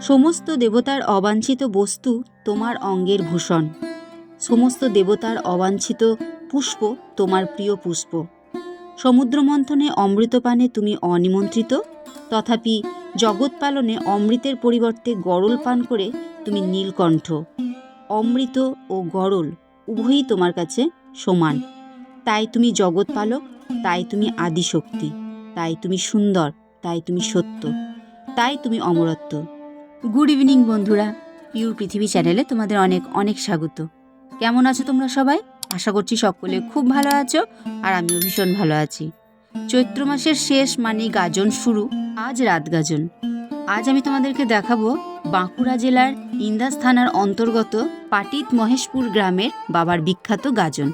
সমস্ত দেবতার অবাঞ্ছিত বস্তু তোমার অঙ্গের ভূষণ। সমস্ত দেবতার অবাঞ্ছিত পুষ্প তোমার প্রিয় পুষ্প। সমুদ্র মন্থনে অমৃতপানে তুমি অনিমন্ত্রিত, তথাপি জগৎ পালনে অমৃতের পরিবর্তে গরল পান করে তুমি নীলকণ্ঠ। অমৃত ও গরল উভয়ই তোমার কাছে সমান। তাই তুমি জগৎ পালক তাই তুমি আদিশক্তি, তাই তুমি সুন্দর, তাই তুমি সত্য, তাই তুমি অমরত্ব। গুড ইভিনিং বন্ধুরা। পিউর পৃথিবী চ্যানেলে তোমাদের অনেক অনেক স্বাগত। কেমন আছো তোমরা সবাই? আশা করছি সকলে খুব ভালো আছো আর আমিও ভীষণ ভালো আছি। চৈত্র মাসের শেষ মানে গাজন শুরু, আজ রাত গাজন। আজ আমি তোমাদেরকে দেখাবো বাঁকুড়া জেলার ইন্দাস থানার অন্তর্গত পাটিত মহেশপুর গ্রামের বাবার বিখ্যাত গাজন।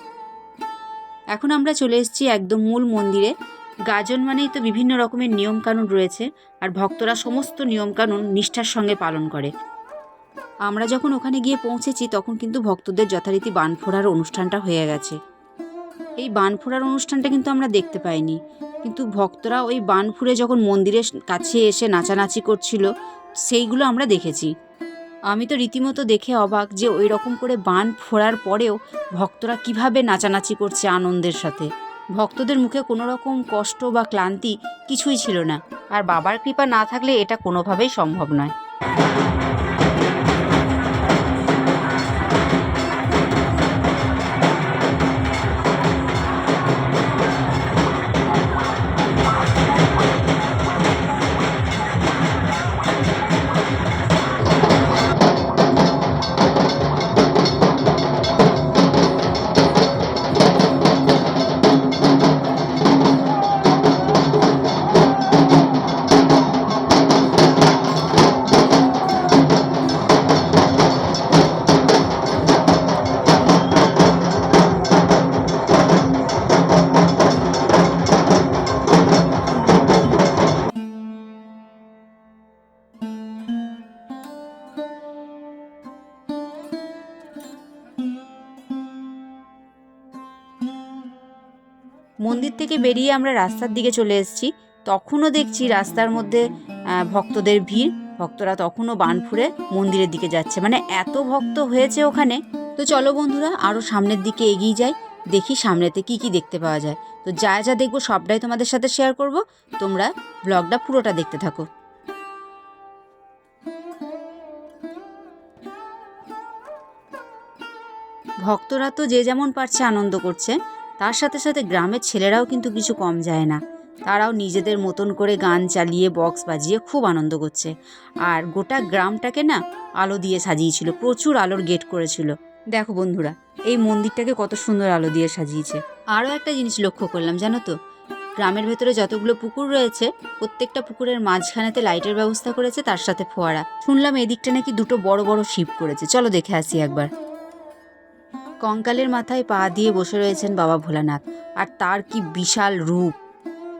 এখন আমরা চলে এসেছি একদম মূল মন্দিরে গাজন মানেই তো বিভিন্ন রকমের নিয়মকানুন রয়েছে, আর ভক্তরা সমস্ত নিয়মকানুন নিষ্ঠার সঙ্গে পালন করে। আমরা যখন ওখানে গিয়ে পৌঁছেছি, তখন কিন্তু ভক্তদের যথারীতি বান ফোড়ার অনুষ্ঠানটা হয়ে গেছে। এই বান ফোড়ার অনুষ্ঠানটা কিন্তু আমরা দেখতে পাইনি। কিন্তু ভক্তরা ওই বান যখন মন্দিরের কাছে এসে নাচানাচি করছিল, সেইগুলো আমরা দেখেছি। আমি তো রীতিমতো দেখে অবাক যে ওই রকম করে বান ফোড়ার পরেও ভক্তরা কীভাবে নাচানাচি করছে আনন্দের সাথে। ভক্তদের মুখে কোনো রকম কষ্ট বা ক্লান্তি কিছুই ছিল না। আর বাবার কৃপা না থাকলে এটা কোনোভাবেই সম্ভব নয়। থেকে বেরিয়ে আমরা রাস্তার দিকে চলে এসেছি। তখনও দেখছি রাস্তার মধ্যে ভক্তদের ভিড়। ভক্তরা তখনও বান ফুরে মন্দিরের দিকে যাচ্ছে। মানে এত ভক্ত হয়েছে ওখানে। তো চলো বন্ধুরা আরও সামনের দিকে এগিয়ে যাই। দেখি সামনেতে কি কি দেখতে পাওয়া যায়। তো যা যা দেখব সবটাই তোমাদের সাথে শেয়ার করব। তোমরা ব্লগটা পুরোটা দেখতে থাকো। ভক্তরা তো যে যেমন পারছে আনন্দ করছে। তার সাথে সাথে গ্রামের ছেলেরাও কিন্তু কিছু কম যায় না। তারাও নিজেদের মতন করে গান চালিয়ে, বক্স বাজিয়ে খুব আনন্দ করছে। আর গোটা গ্রামটাকে না আলো দিয়ে সাজিয়েছিল, প্রচুর আলোর গেট করেছিল। দেখো বন্ধুরা, এই মন্দিরটাকে কত সুন্দর আলো দিয়ে সাজিয়েছে। আরও একটা জিনিস লক্ষ্য করলাম, জানো তো? গ্রামের ভেতরে যতগুলো পুকুর রয়েছে, প্রত্যেকটা পুকুরের মাঝখানেতে লাইটের ব্যবস্থা করেছে, তার সাথে ফোয়ারা। শুনলাম এদিকটা নাকি দুটো বড় বড় শিপ করেছে। চলো দেখে আসি একবার। কঙ্কালের মাথায় পা দিয়ে বসে রয়েছেন বাবা ভোলানাথ। আর তার কি বিশাল রূপ।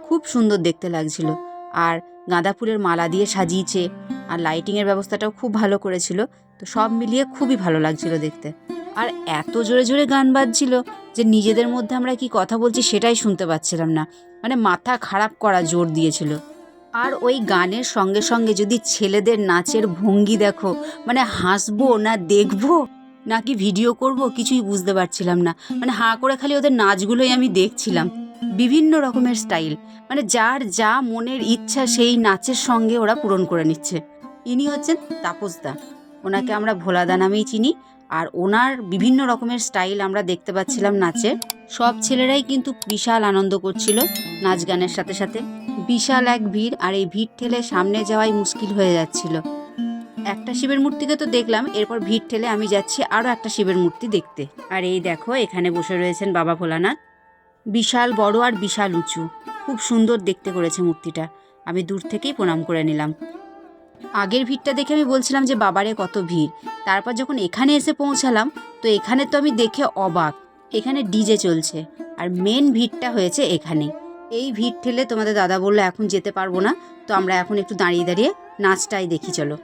খুব সুন্দর দেখতে লাগছিল। আর গাঁদা ফুলের মালা দিয়ে সাজিয়েছে। আর লাইটিংয়ের ব্যবস্থাটাও খুব ভালো করেছিল। তো সব মিলিয়ে খুবই ভালো লাগছিল দেখতে। আর এত জোরে জোরে গান বাজছিল যে নিজেদের মধ্যে আমরা কি কথা বলছি সেটাই শুনতে পাচ্ছিলাম না। মানে মাথা খারাপ করা জোর দিয়েছিল। আর ওই গানের সঙ্গে সঙ্গে যদি ছেলেদের নাচের ভঙ্গি দেখো মানে হাসবো না দেখব? নাকি ভিডিও করব কিছুই বুঝতে পারছিলাম না। মানে হাঁ করে খালি ওদের নাচগুলোই আমি দেখছিলাম। বিভিন্ন রকমের স্টাইল। মানে যার যা মনের ইচ্ছা সেই নাচের সঙ্গে ওরা পূরণ করে নিচ্ছে। ইনি হচ্ছেন তাপসদা ওনাকে আমরা ভোলাদা নামেই চিনি। আর ওনার বিভিন্ন রকমের স্টাইল আমরা দেখতে পাচ্ছিলাম নাচে সব ছেলেরাই কিন্তু বিশাল আনন্দ করছিল নাচ গানের সাথে সাথে। বিশাল এক ভিড় আর এই ভিড় ঠেলে সামনে যাওয়াই মুশকিল হয়ে যাচ্ছিল। একটা শিবের মূর্তিকে তো দেখলাম, এরপর ভিড় ঠেলে আমি যাচ্ছি আরও একটা শিবের মূর্তি দেখতে। আর এই দেখো, এখানে বসে রয়েছেন বাবা ভোলানাথ। বিশাল, বড় আর বিশাল উঁচু। খুব সুন্দর দেখতে করেছে মূর্তিটা। আমি দূর থেকেই প্রণাম করে নিলাম। আগের ভিড়টা দেখে আমি বলছিলাম যে, বাবারে, কত ভিড়। তারপর যখন এখানে এসে পৌঁছালাম, তো এখানে তো আমি দেখে অবাক। এখানে ডিজে চলছে। আর মেন ভিড়টা হয়েছে এখানে এই ভিড় ঠেলে তোমাদের দাদা বলল, এখন যেতে পারব না। তো আমরা এখন একটু দাঁড়িয়ে দাঁড়িয়ে নাচটাই দেখি, চলো।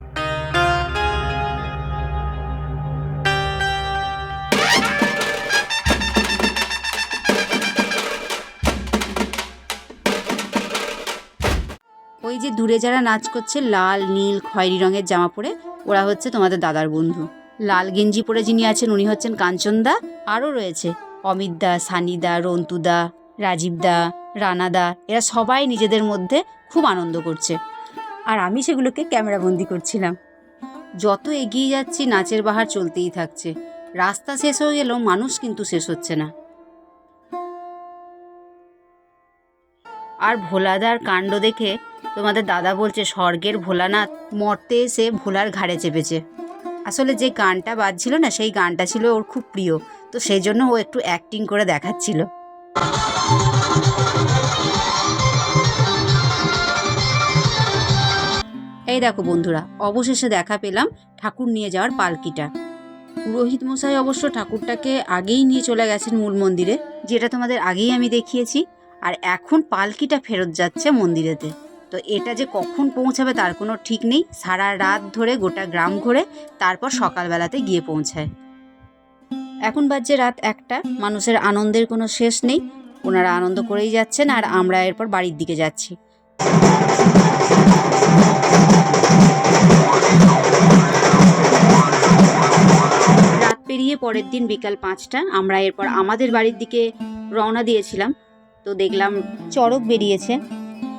দূরে যারা নাচ করছে, লাল, নীল, খয়েরি রঙের জামা পরে, ওরা হচ্ছে তোমাদের দাদার বন্ধু। লাল গেঞ্জি পরে যিনি আছেন, উনি হচ্ছেন কাঞ্চনদা আরও রয়েছে অমিত দা সানিদা রন্তুদা রাজীব দা রানাদা এরা সবাই নিজেদের মধ্যে খুব আনন্দ করছে। আর আমি সেগুলোকে ক্যামেরাবন্দি করছিলাম। যত এগিয়ে যাচ্ছি, নাচের বাহার চলতেই থাকছে। রাস্তা শেষ হয়ে গেলেও মানুষ কিন্তু শেষ হচ্ছে না। আর ভোলাদার কাণ্ড দেখে তোমাদের দাদা বলছে, স্বর্গের ভোলানাথ মরতে এসে ভোলার ঘাড়ে চেপেছে। আসলে যে গানটা বাজছিল না, সেই গানটা ছিল ওর খুব প্রিয়। তো সেই জন্য ও একটু অ্যাক্টিং করে দেখাচ্ছিল। এই দেখো বন্ধুরা, অবশেষে দেখা পেলাম ঠাকুর নিয়ে যাওয়ার পালকিটা। পুরোহিত মশাই অবশ্য ঠাকুরটাকে আগেই নিয়ে চলে গেছেন মূল মন্দিরে, যেটা তোমাদের আগেই আমি দেখিয়েছি। আর এখন পালকিটা ফেরত যাচ্ছে মন্দিরেতে। তো এটা যে কখন পৌঁছাবে তার কোনো ঠিক নেই। সারা রাত ধরে গোটা গ্রাম ঘুরে তারপর সকালবেলাতে গিয়ে পৌঁছায়। এখন বাজছে রাত একটা। মানুষের আনন্দের কোনো শেষ নেই। ওনারা আনন্দ করেই যাচ্ছেন আর আমরা এরপর বাড়ির দিকে যাচ্ছি। রাত পেরিয়ে পরের দিন বিকাল পাঁচটা। আমরা এরপর আমাদের বাড়ির দিকে রওনা দিয়েছিলাম। তো দেখলাম চড়ক বেরিয়েছে।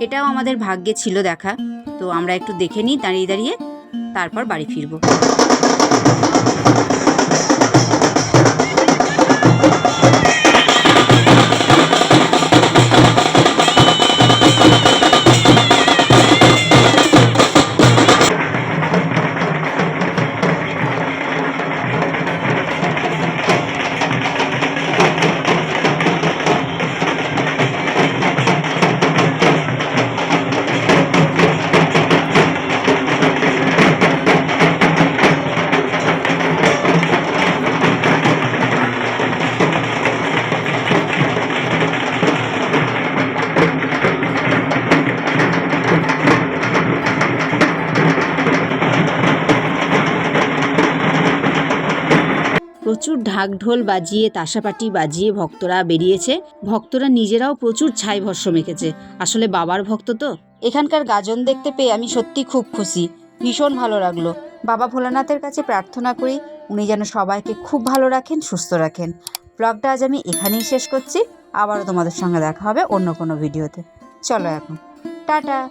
এটাও আমাদের ভাগ্যে ছিল দেখা। তো আমরা একটু দেখে নিই, দাঁড়িয়ে দাঁড়িয়ে, তারপর বাড়ি ফিরবো। প্রচুর ঢাক ঢোল বাজিয়ে, তাসাপাটি বাজিয়ে ভক্তরা বেরিয়েছে। ভক্তরা নিজেরাও প্রচুর ছাই ভস্য মেখেছে। আসলে বাবার ভক্ত তো? এখানকার গাজন দেখতে পেয়ে আমি সত্যি খুব খুশি। ভীষণ ভালো লাগল। বাবা ভোলানাথের কাছে প্রার্থনা করি, উনি যেন সবাইকে খুব ভালো রাখেন, সুস্থ রাখেন। ব্লগটা আজ আমি এখানেই শেষ করছি। আবারও তোমাদের সঙ্গে দেখা হবে অন্য কোনো ভিডিওতে। চলো এখন। টাটা!